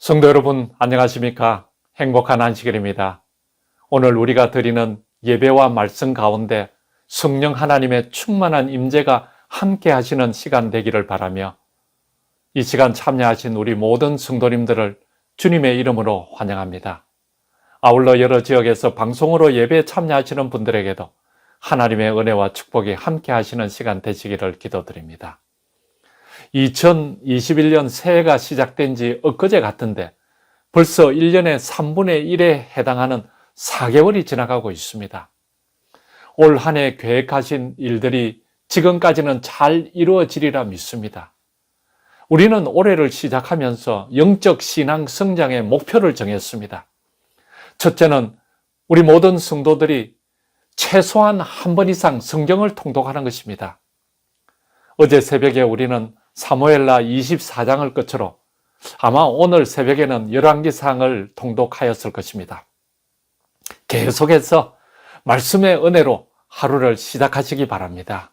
성도 여러분, 안녕하십니까? 행복한 안식일입니다. 오늘 우리가 드리는 예배와 말씀 가운데 성령 하나님의 충만한 임재가 함께 하시는 시간 되기를 바라며 이 시간 참여하신 우리 모든 성도님들을 주님의 이름으로 환영합니다. 아울러 여러 지역에서 방송으로 예배에 참여하시는 분들에게도 하나님의 은혜와 축복이 함께 하시는 시간 되시기를 기도드립니다. 2021년 새해가 시작된 지 엊그제 같은데 벌써 1년의 3분의 1에 해당하는 4개월이 지나가고 있습니다. 올 한 해 계획하신 일들이 지금까지는 잘 이루어지리라 믿습니다. 우리는 올해를 시작하면서 영적 신앙 성장의 목표를 정했습니다. 첫째는 우리 모든 성도들이 최소한 한 번 이상 성경을 통독하는 것입니다. 어제 새벽에 우리는 사무엘라 24장을 끝으로 아마 오늘 새벽에는 열왕기상을 통독하였을 것입니다. 계속해서 말씀의 은혜로 하루를 시작하시기 바랍니다.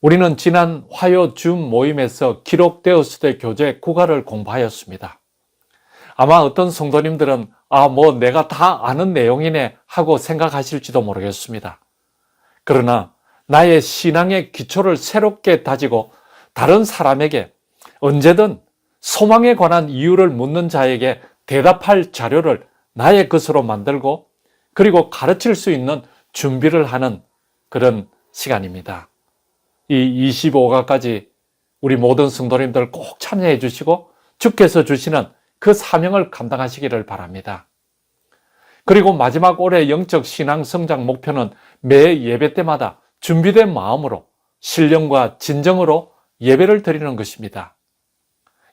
우리는 지난 화요 줌 모임에서 기록되었을 때 교재 국가를 공부하였습니다. 아마 어떤 성도님들은 아, 뭐 내가 다 아는 내용이네 하고 생각하실지도 모르겠습니다. 그러나 나의 신앙의 기초를 새롭게 다지고 다른 사람에게 언제든 소망에 관한 이유를 묻는 자에게 대답할 자료를 나의 것으로 만들고 그리고 가르칠 수 있는 준비를 하는 그런 시간입니다. 이 25가까지 우리 모든 성도님들 꼭 참여해 주시고 주께서 주시는 그 사명을 감당하시기를 바랍니다. 그리고 마지막 올해 영적 신앙 성장 목표는 매 예배 때마다 준비된 마음으로 신령과 진정으로 예배를 드리는 것입니다.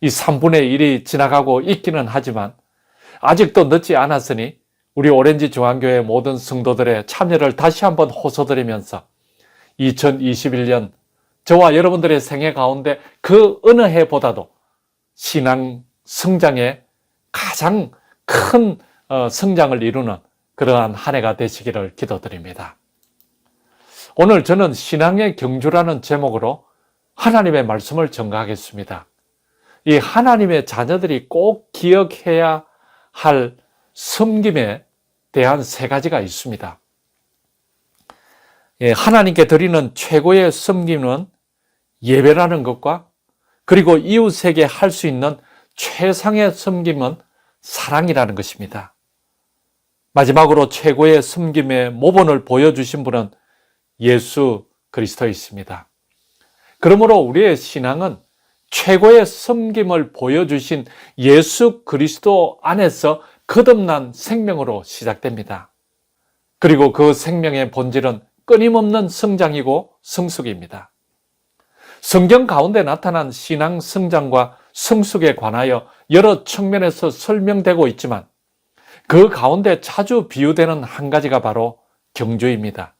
이 3분의 1이 지나가고 있기는 하지만 아직도 늦지 않았으니 우리 오렌지 중앙교회 모든 성도들의 참여를 다시 한번 호소드리면서 2021년 저와 여러분들의 생애 가운데 그 어느 해보다도 신앙 성장에 가장 큰 어, 성장을 이루는 그러한 한 해가 되시기를 기도드립니다. 오늘 저는 신앙의 경주라는 제목으로 하나님의 말씀을 전가하겠습니다. 이 하나님의 자녀들이 꼭 기억해야 할 섬김에 대한 세 가지가 있습니다. 예, 하나님께 드리는 최고의 섬김은 예배라는 것과 그리고 이웃에게 할 수 있는 최상의 섬김은 사랑이라는 것입니다. 마지막으로 최고의 섬김의 모본을 보여주신 분은 예수 그리스도이십니다. 그러므로 우리의 신앙은 최고의 섬김을 보여주신 예수 그리스도 안에서 거듭난 생명으로 시작됩니다. 그리고 그 생명의 본질은 끊임없는 성장이고 성숙입니다. 성경 가운데 나타난 신앙 성장과 성숙에 관하여 여러 측면에서 설명되고 있지만 그 가운데 자주 비유되는 한 가지가 바로 경주입니다.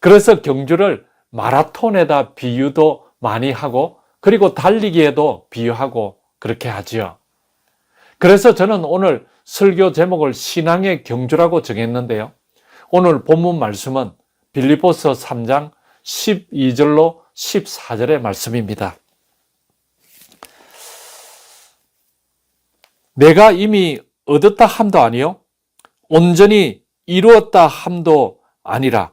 그래서 경주를 마라톤에다 비유도 많이 하고 그리고 달리기에도 비유하고 그렇게 하지요. 그래서 저는 오늘 설교 제목을 신앙의 경주라고 정했는데요. 오늘 본문 말씀은 빌리포스 3장 12절로 14절의 말씀입니다. 내가 이미 얻었다 함도 아니요 온전히 이루었다 함도 아니라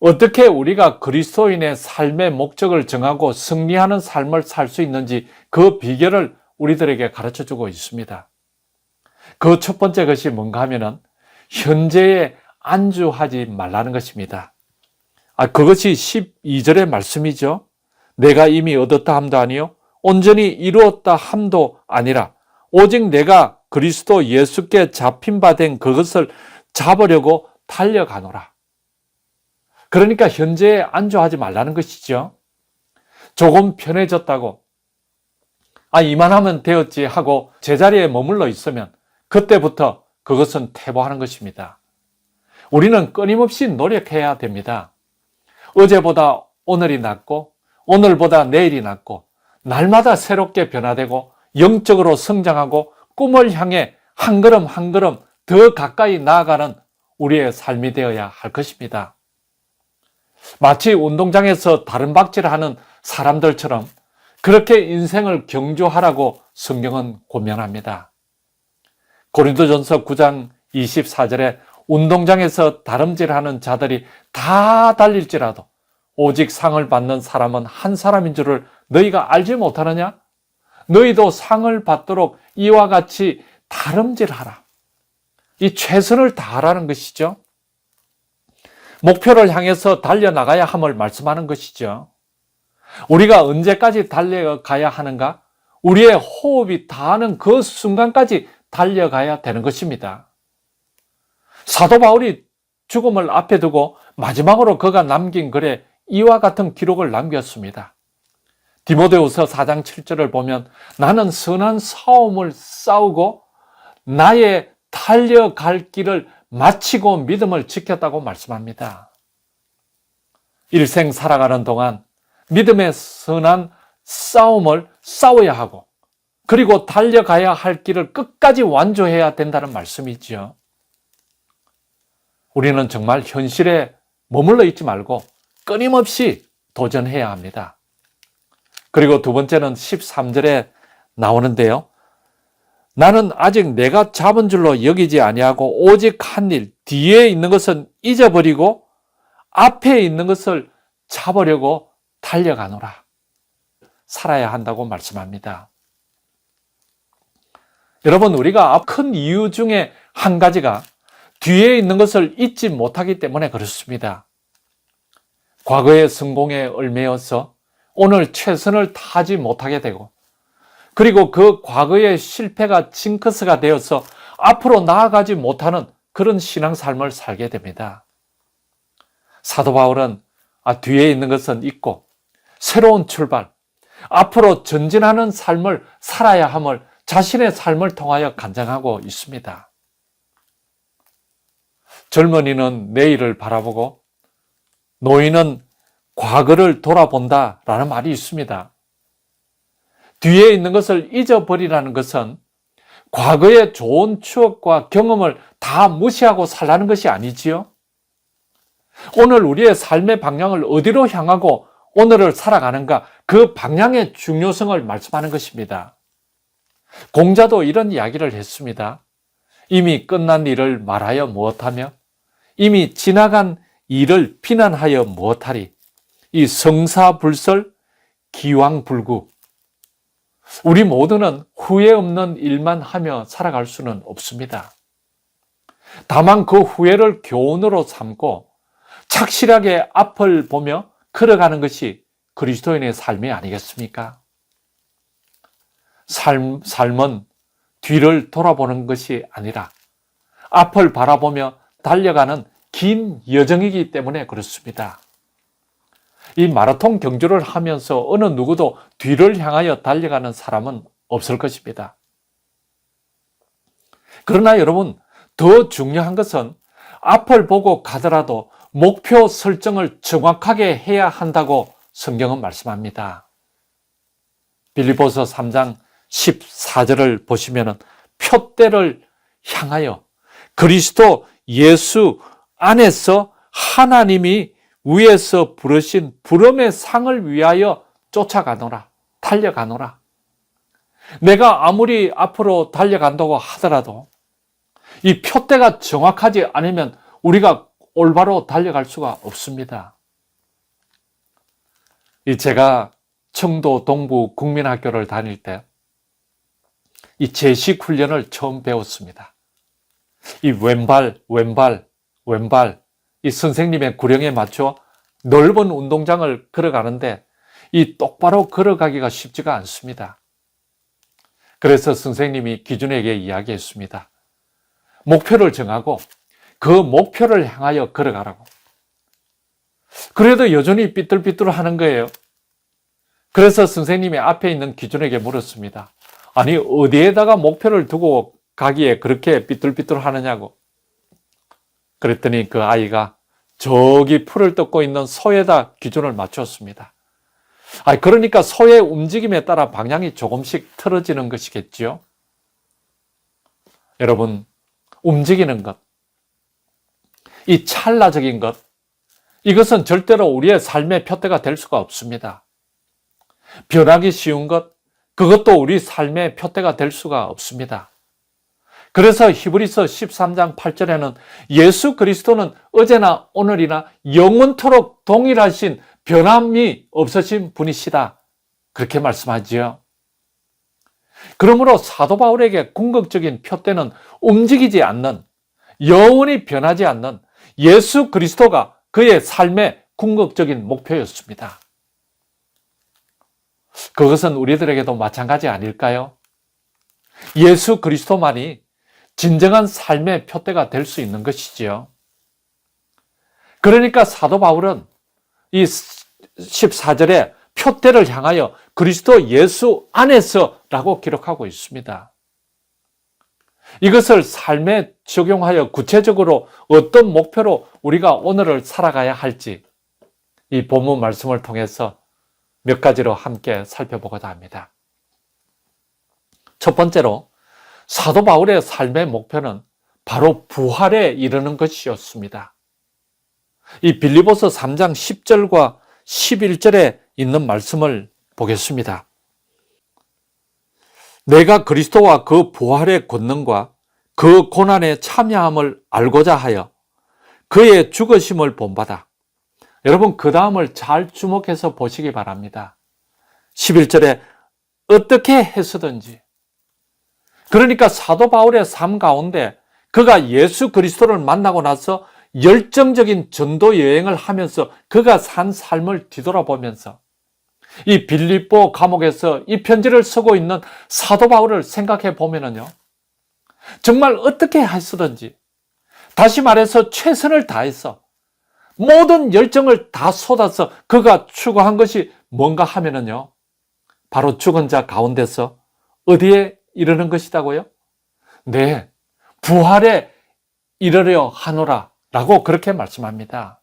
어떻게 우리가 그리스도인의 삶의 목적을 정하고 승리하는 삶을 살 수 있는지 그 비결을 우리들에게 가르쳐 주고 있습니다. 그 첫 번째 것이 뭔가 하면은 현재에 안주하지 말라는 것입니다. 아, 그것이 12절의 말씀이죠. 내가 이미 얻었다 함도 아니요. 온전히 이루었다 함도 아니라 오직 내가 그리스도 예수께 잡힌 바 된 그것을 잡으려고 달려가노라. 그러니까 현재에 안주하지 말라는 것이죠. 조금 편해졌다고, 아, 이만하면 되었지 하고 제자리에 머물러 있으면 그때부터 그것은 퇴보하는 것입니다. 우리는 끊임없이 노력해야 됩니다. 어제보다 오늘이 낫고 오늘보다 내일이 낫고 날마다 새롭게 변화되고 영적으로 성장하고 꿈을 향해 한 걸음 한 걸음 더 가까이 나아가는 우리의 삶이 되어야 할 것입니다. 마치 운동장에서 다른 박질 하는 사람들처럼 그렇게 인생을 경주하라고 성경은 고면합니다. 고린도전서 9장 24절에 운동장에서 다름질하는 자들이 다 달릴지라도 오직 상을 받는 사람은 한 사람인 줄을 너희가 알지 못하느냐? 너희도 상을 받도록 이와 같이 다름질하라. 이 최선을 다하라는 것이죠. 목표를 향해서 달려나가야 함을 말씀하는 것이죠. 우리가 언제까지 달려가야 하는가? 우리의 호흡이 닿는 그 순간까지 달려가야 되는 것입니다. 사도 바울이 죽음을 앞에 두고 마지막으로 그가 남긴 글에 이와 같은 기록을 남겼습니다. 디모데후서 4장 7절을 보면 나는 선한 싸움을 싸우고 나의 달려갈 길을 마치고 믿음을 지켰다고 말씀합니다. 일생 살아가는 동안 믿음의 선한 싸움을 싸워야 하고 그리고 달려가야 할 길을 끝까지 완주해야 된다는 말씀이지요. 우리는 정말 현실에 머물러 있지 말고 끊임없이 도전해야 합니다. 그리고 두 번째는 13절에 나오는데요. 나는 아직 내가 잡은 줄로 여기지 아니하고 오직 한 일 뒤에 있는 것은 잊어버리고 앞에 있는 것을 잡으려고 달려가노라. 살아야 한다고 말씀합니다. 여러분, 우리가 큰 이유 중에 한 가지가 뒤에 있는 것을 잊지 못하기 때문에 그렇습니다. 과거의 성공에 얽매여서 오늘 최선을 다하지 못하게 되고 그리고 그 과거의 실패가 징크스가 되어서 앞으로 나아가지 못하는 그런 신앙 삶을 살게 됩니다. 사도 바울은 아, 뒤에 있는 것은 잊고 새로운 출발, 앞으로 전진하는 삶을 살아야 함을 자신의 삶을 통하여 간증하고 있습니다. 젊은이는 내일을 바라보고 노인은 과거를 돌아본다라는 말이 있습니다. 뒤에 있는 것을 잊어버리라는 것은 과거의 좋은 추억과 경험을 다 무시하고 살라는 것이 아니지요. 오늘 우리의 삶의 방향을 어디로 향하고 오늘을 살아가는가 그 방향의 중요성을 말씀하는 것입니다. 공자도 이런 이야기를 했습니다. 이미 끝난 일을 말하여 무엇하며 이미 지나간 일을 비난하여 무엇하리 이 성사불설 기왕불구 우리 모두는 후회 없는 일만 하며 살아갈 수는 없습니다. 다만 그 후회를 교훈으로 삼고 착실하게 앞을 보며 걸어가는 것이 그리스도인의 삶이 아니겠습니까? 삶, 삶은 뒤를 돌아보는 것이 아니라 앞을 바라보며 달려가는 긴 여정이기 때문에 그렇습니다. 이 마라톤 경주를 하면서 어느 누구도 뒤를 향하여 달려가는 사람은 없을 것입니다. 그러나 여러분, 더 중요한 것은 앞을 보고 가더라도 목표 설정을 정확하게 해야 한다고 성경은 말씀합니다. 빌리보서 3장 14절을 보시면 표대를 향하여 그리스도 예수 안에서 하나님이 위에서 부르신 부름의 상을 위하여 쫓아가노라, 달려가노라. 내가 아무리 앞으로 달려간다고 하더라도 이 표대가 정확하지 않으면 우리가 올바로 달려갈 수가 없습니다. 이 제가 청도 동부 국민학교를 다닐 때 이 제식 훈련을 처음 배웠습니다. 이 왼발, 왼발, 왼발, 이 선생님의 구령에 맞춰 넓은 운동장을 걸어가는데 이 똑바로 걸어가기가 쉽지가 않습니다. 그래서 선생님이 기준에게 이야기했습니다. 목표를 정하고 그 목표를 향하여 걸어가라고. 그래도 여전히 삐뚤삐뚤 하는 거예요. 그래서 선생님이 앞에 있는 기준에게 물었습니다. 아니, 어디에다가 목표를 두고 가기에 그렇게 삐뚤삐뚤 하느냐고. 그랬더니 그 아이가 저기 풀을 뜯고 있는 소에다 기준을 맞췄습니다. 아, 그러니까 소의 움직임에 따라 방향이 조금씩 틀어지는 것이겠지요. 여러분, 움직이는 것, 이 찰나적인 것, 이것은 절대로 우리의 삶의 표대가 될 수가 없습니다. 변하기 쉬운 것, 그것도 우리 삶의 표대가 될 수가 없습니다. 그래서 히브리서 13장 8절에는 예수 그리스도는 어제나 오늘이나 영원토록 동일하신 변함이 없으신 분이시다. 그렇게 말씀하지요. 그러므로 사도 바울에게 궁극적인 표대는 움직이지 않는 영원히 변하지 않는 예수 그리스도가 그의 삶의 궁극적인 목표였습니다. 그것은 우리들에게도 마찬가지 아닐까요? 예수 그리스도만이 진정한 삶의 표대가 될 수 있는 것이지요. 그러니까 사도 바울은 이 14절에 표대를 향하여 그리스도 예수 안에서라고 기록하고 있습니다. 이것을 삶에 적용하여 구체적으로 어떤 목표로 우리가 오늘을 살아가야 할지 이 본문 말씀을 통해서 몇 가지로 함께 살펴보고자 합니다. 첫 번째로 사도 바울의 삶의 목표는 바로 부활에 이르는 것이었습니다. 이 빌리보서 3장 10절과 11절에 있는 말씀을 보겠습니다. 내가 그리스도와 그 부활의 권능과 그 고난의 참여함을 알고자 하여 그의 죽으심을 본받아. 여러분, 그 다음을 잘 주목해서 보시기 바랍니다. 11절에 어떻게 했으든지. 그러니까 사도 바울의 삶 가운데 그가 예수 그리스도를 만나고 나서 열정적인 전도 여행을 하면서 그가 산 삶을 뒤돌아보면서 이 빌립보 감옥에서 이 편지를 쓰고 있는 사도 바울을 생각해 보면은요. 정말 어떻게 했으든지 다시 말해서 최선을 다해서 모든 열정을 다 쏟아서 그가 추구한 것이 뭔가 하면은요. 바로 죽은 자 가운데서 어디에 이르는 것이다고요? 네. 부활에 이르려 하노라 라고 그렇게 말씀합니다.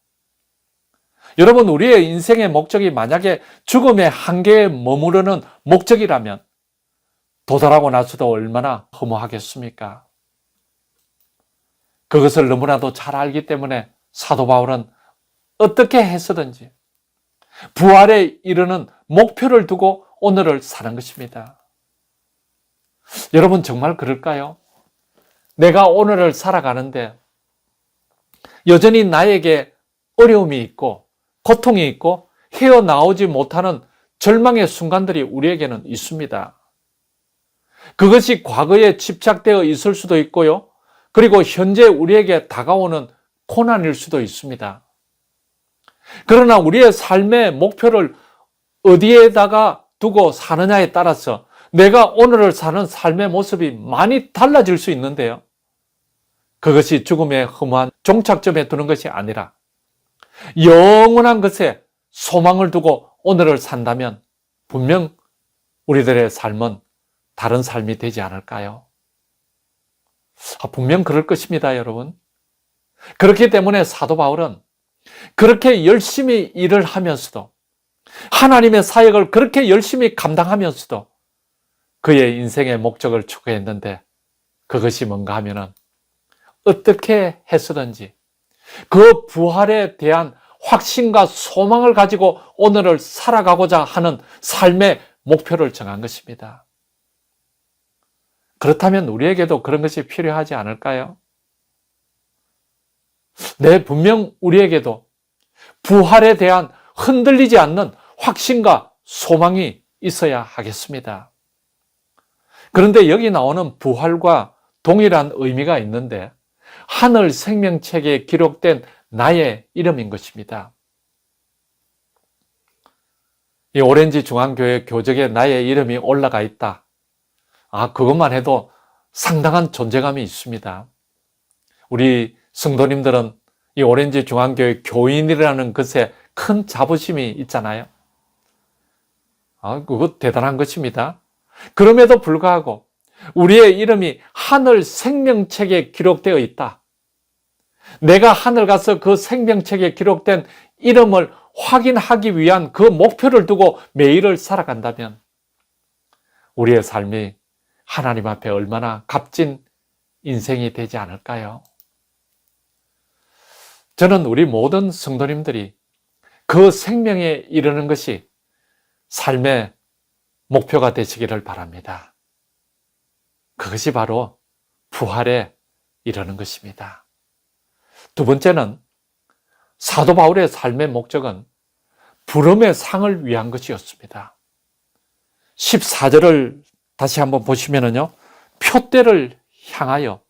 여러분, 우리의 인생의 목적이 만약에 죽음의 한계에 머무르는 목적이라면 도달하고 나서도 얼마나 허무하겠습니까? 그것을 너무나도 잘 알기 때문에 사도 바울은 어떻게 했서든지 부활에 이르는 목표를 두고 오늘을 사는 것입니다. 여러분 정말 그럴까요? 내가 오늘을 살아가는데 여전히 나에게 어려움이 있고 고통이 있고 헤어나오지 못하는 절망의 순간들이 우리에게는 있습니다. 그것이 과거에 집착되어 있을 수도 있고요. 그리고 현재 우리에게 다가오는 고난일 수도 있습니다. 그러나 우리의 삶의 목표를 어디에다가 두고 사느냐에 따라서 내가 오늘을 사는 삶의 모습이 많이 달라질 수 있는데요. 그것이 죽음의 험한 종착점에 두는 것이 아니라 영원한 것에 소망을 두고 오늘을 산다면 분명 우리들의 삶은 다른 삶이 되지 않을까요? 아, 분명 그럴 것입니다, 여러분. 그렇기 때문에 사도 바울은 그렇게 열심히 일을 하면서도 하나님의 사역을 그렇게 열심히 감당하면서도 그의 인생의 목적을 추구했는데 그것이 뭔가 하면은 어떻게 했으든지 그 부활에 대한 확신과 소망을 가지고 오늘을 살아가고자 하는 삶의 목표를 정한 것입니다. 그렇다면 우리에게도 그런 것이 필요하지 않을까요? 네, 분명 우리에게도 부활에 대한 흔들리지 않는 확신과 소망이 있어야 하겠습니다. 그런데 여기 나오는 부활과 동일한 의미가 있는데 하늘 생명책에 기록된 나의 이름인 것입니다. 이 오렌지 중앙교회 교적에 나의 이름이 올라가 있다. 아, 그것만 해도 상당한 존재감이 있습니다. 우리 성도님들은 이 오렌지 중앙교회 교인이라는 것에 큰 자부심이 있잖아요. 아, 그거 대단한 것입니다. 그럼에도 불구하고 우리의 이름이 하늘 생명책에 기록되어 있다. 내가 하늘 가서 그 생명책에 기록된 이름을 확인하기 위한 그 목표를 두고 매일을 살아간다면 우리의 삶이 하나님 앞에 얼마나 값진 인생이 되지 않을까요? 저는 우리 모든 성도님들이 그 생명에 이르는 것이 삶의 목표가 되시기를 바랍니다. 그것이 바로 부활에 이르는 것입니다. 두 번째는 사도 바울의 삶의 목적은 부름의 상을 위한 것이었습니다. 14절을 다시 한번 보시면은요, 표대를 향하여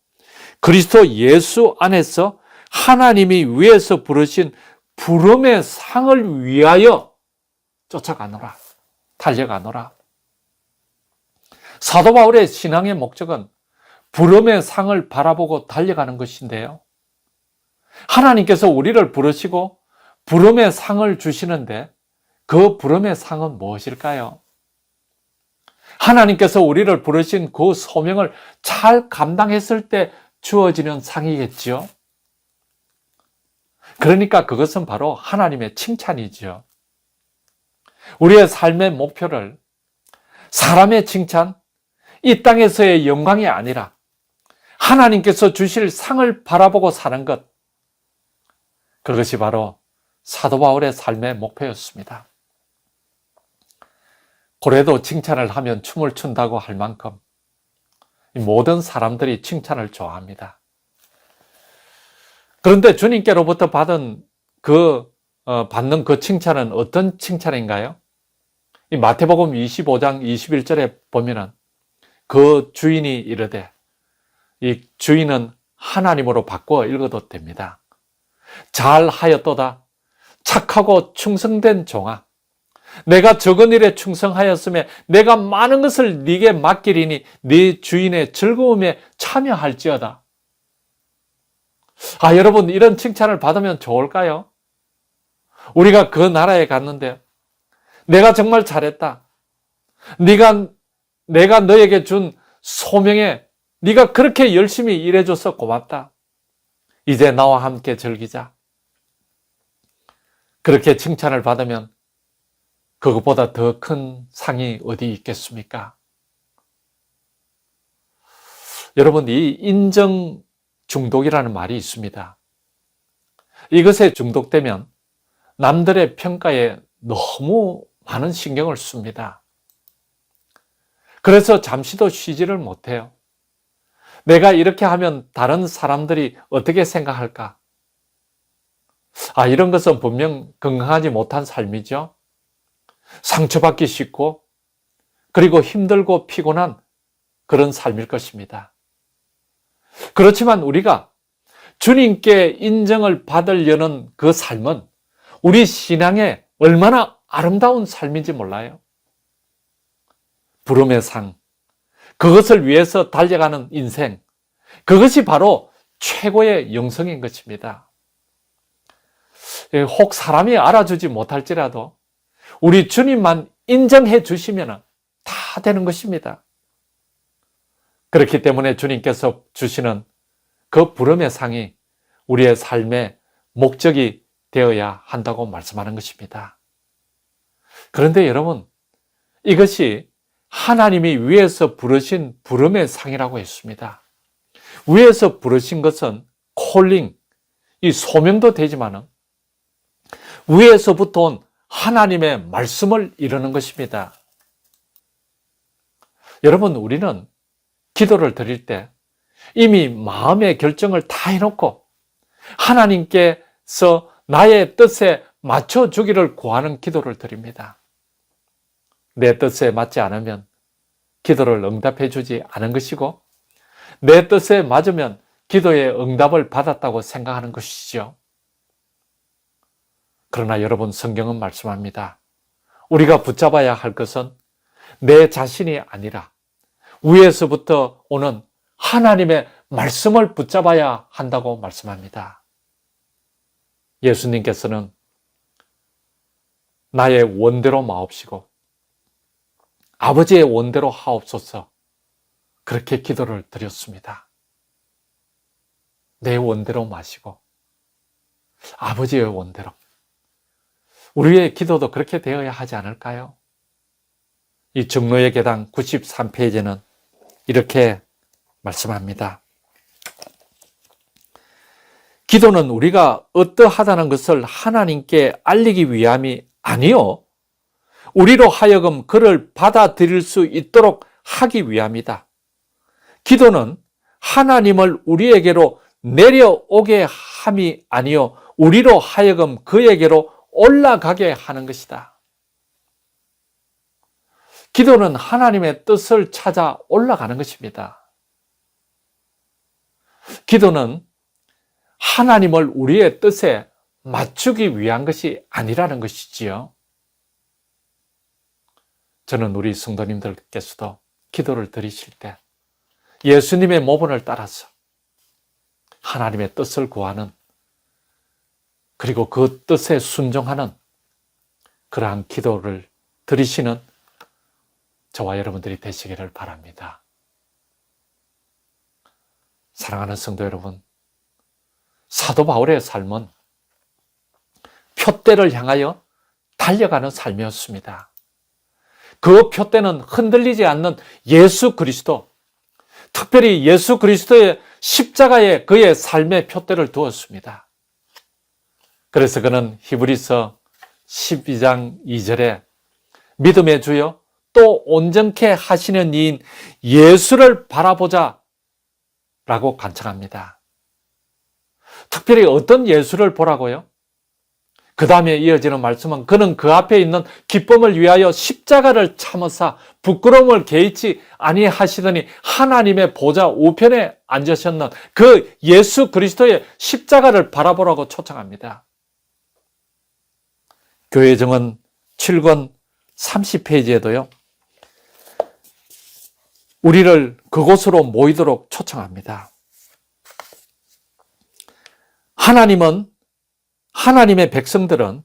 그리스도 예수 안에서 하나님이 위에서 부르신 부름의 상을 위하여 쫓아가노라, 달려가노라. 사도 바울의 신앙의 목적은 부름의 상을 바라보고 달려가는 것인데요. 하나님께서 우리를 부르시고 부름의 상을 주시는데 그 부름의 상은 무엇일까요? 하나님께서 우리를 부르신 그 소명을 잘 감당했을 때 주어지는 상이겠지요. 그러니까 그것은 바로 하나님의 칭찬이지요. 우리의 삶의 목표를 사람의 칭찬, 이 땅에서의 영광이 아니라 하나님께서 주실 상을 바라보고 사는 것. 그것이 바로 사도 바울의 삶의 목표였습니다. 고래도 칭찬을 하면 춤을 춘다고 할 만큼 모든 사람들이 칭찬을 좋아합니다. 그런데 주님께로부터 받은 그 어, 받는 그 칭찬은 어떤 칭찬인가요? 이 마태복음 25장 21절에 보면은 그 주인이 이르되 이 주인은 하나님으로 바꿔 읽어도 됩니다. 잘 하였도다. 착하고 충성된 종아. 내가 적은 일에 충성하였음에 내가 많은 것을 네게 맡기리니 네 주인의 즐거움에 참여할지어다. 아, 여러분 이런 칭찬을 받으면 좋을까요? 우리가 그 나라에 갔는데 내가 정말 잘했다. 네가 내가 너에게 준 소명에 네가 그렇게 열심히 일해줘서 고맙다. 이제 나와 함께 즐기자. 그렇게 칭찬을 받으면 그것보다 더 큰 상이 어디 있겠습니까? 여러분, 이 인정 중독이라는 말이 있습니다. 이것에 중독되면 남들의 평가에 너무 많은 신경을 씁니다. 그래서 잠시도 쉬지를 못해요. 내가 이렇게 하면 다른 사람들이 어떻게 생각할까? 아, 이런 것은 분명 건강하지 못한 삶이죠. 상처받기 쉽고, 그리고 힘들고 피곤한 그런 삶일 것입니다. 그렇지만 우리가 주님께 인정을 받으려는 그 삶은 우리 신앙에 얼마나 아름다운 삶인지 몰라요. 부름의 상, 그것을 위해서 달려가는 인생, 그것이 바로 최고의 영성인 것입니다. 예, 혹 사람이 알아주지 못할지라도 우리 주님만 인정해 주시면 다 되는 것입니다. 그렇기 때문에 주님께서 주시는 그 부름의 상이 우리의 삶의 목적이 되어야 한다고 말씀하는 것입니다. 그런데 여러분, 이것이 하나님이 위에서 부르신 부름의 상이라고 했습니다. 위에서 부르신 것은 콜링, 이 소명도 되지만은 위에서부터 온 하나님의 말씀을 이루는 것입니다. 여러분, 우리는 기도를 드릴 때 이미 마음의 결정을 다 해놓고 하나님께서 나의 뜻에 맞춰주기를 구하는 기도를 드립니다. 내 뜻에 맞지 않으면 기도를 응답해 주지 않은 것이고 내 뜻에 맞으면 기도의 응답을 받았다고 생각하는 것이죠. 그러나 여러분 성경은 말씀합니다. 우리가 붙잡아야 할 것은 내 자신이 아니라 위에서부터 오는 하나님의 말씀을 붙잡아야 한다고 말씀합니다. 예수님께서는 나의 원대로 마옵시고 아버지의 원대로 하옵소서 그렇게 기도를 드렸습니다. 내 원대로 마시고 아버지의 원대로 우리의 기도도 그렇게 되어야 하지 않을까요? 이 증로의 계단 93페이지는 이렇게 말씀합니다. 기도는 우리가 어떠하다는 것을 하나님께 알리기 위함이 아니요. 우리로 하여금 그를 받아들일 수 있도록 하기 위함이다. 기도는 하나님을 우리에게로 내려오게 함이 아니요. 우리로 하여금 그에게로 올라가게 하는 것이다. 기도는 하나님의 뜻을 찾아 올라가는 것입니다. 기도는 하나님을 우리의 뜻에 맞추기 위한 것이 아니라는 것이지요. 저는 우리 성도님들께서도 기도를 드리실 때 예수님의 모본을 따라서 하나님의 뜻을 구하는 그리고 그 뜻에 순종하는 그러한 기도를 드리시는 저와 여러분들이 되시기를 바랍니다. 사랑하는 성도 여러분, 사도 바울의 삶은 표대를 향하여 달려가는 삶이었습니다. 그 표대는 흔들리지 않는 예수 그리스도, 특별히 예수 그리스도의 십자가에 그의 삶의 표대를 두었습니다. 그래서 그는 히브리서 12장 2절에 믿음의 주여 또 온전케 하시는 이인 예수를 바라보자 라고 간청합니다. 특별히 어떤 예수를 보라고요? 그 다음에 이어지는 말씀은 그는 그 앞에 있는 기쁨을 위하여 십자가를 참으사 부끄러움을 개의치 아니하시더니 하나님의 보좌 우편에 앉으셨는 그 예수 그리스도의 십자가를 바라보라고 초청합니다. 교회 정은 7권 30페이지에도요. 우리를 그곳으로 모이도록 초청합니다. 하나님은 하나님의 백성들은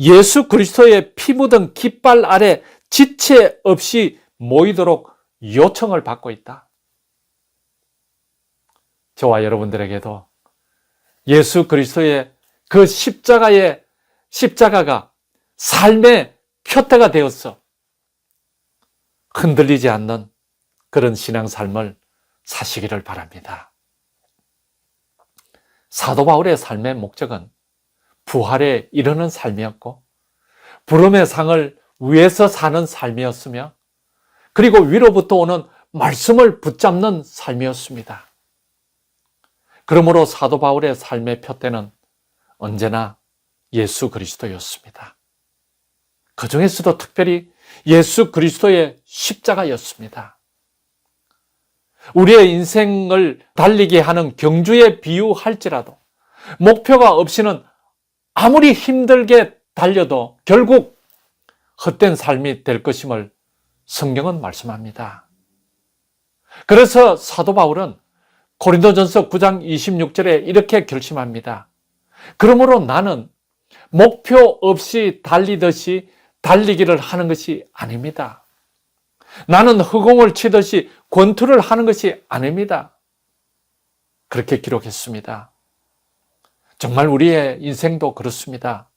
예수 그리스도의 피 묻은 깃발 아래 지체 없이 모이도록 요청을 받고 있다. 저와 여러분들에게도 예수 그리스도의 그 십자가의 십자가가 삶의 표태가 되었어. 흔들리지 않는 그런 신앙 삶을 사시기를 바랍니다. 사도 바울의 삶의 목적은 부활에 이르는 삶이었고 부름의 상을 위에서 사는 삶이었으며 그리고 위로부터 오는 말씀을 붙잡는 삶이었습니다. 그러므로 사도 바울의 삶의 표대는 언제나 예수 그리스도였습니다. 그 중에서도 특별히 예수 그리스도의 십자가였습니다. 우리의 인생을 달리게 하는 경주에 비유할지라도 목표가 없이는 아무리 힘들게 달려도 결국 헛된 삶이 될 것임을 성경은 말씀합니다. 그래서 사도 바울은 고린도전서 9장 26절에 이렇게 결심합니다. 그러므로 나는 목표 없이 달리듯이 달리기를 하는 것이 아닙니다. 나는 허공을 치듯이 권투를 하는 것이 아닙니다. 그렇게 기록했습니다. 정말 우리의 인생도 그렇습니다.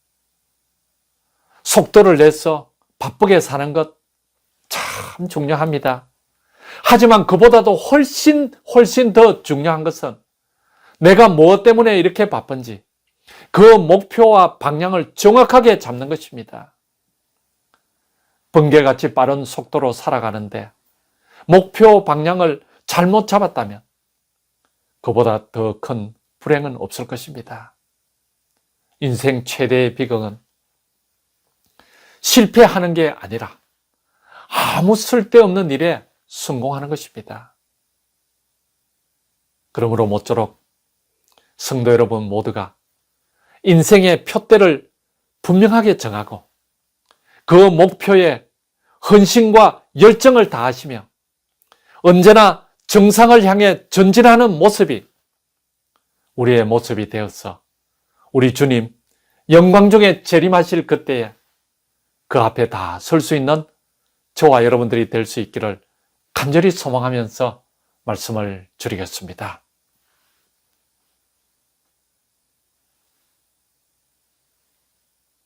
속도를 내서 바쁘게 사는 것 참 중요합니다. 하지만 그보다도 훨씬, 훨씬 더 중요한 것은 내가 무엇 때문에 이렇게 바쁜지 그 목표와 방향을 정확하게 잡는 것입니다. 번개같이 빠른 속도로 살아가는데 목표 방향을 잘못 잡았다면 그보다 더 큰 불행은 없을 것입니다. 인생 최대의 비극은 실패하는 게 아니라 아무 쓸데없는 일에 성공하는 것입니다. 그러므로 모쪼록 성도 여러분 모두가 인생의 표대를 분명하게 정하고 그 목표에 헌신과 열정을 다하시며 언제나 정상을 향해 전진하는 모습이 우리의 모습이 되어서 우리 주님 영광 중에 재림하실 그때에 그 앞에 다 설 수 있는 저와 여러분들이 될 수 있기를 간절히 소망하면서 말씀을 드리겠습니다.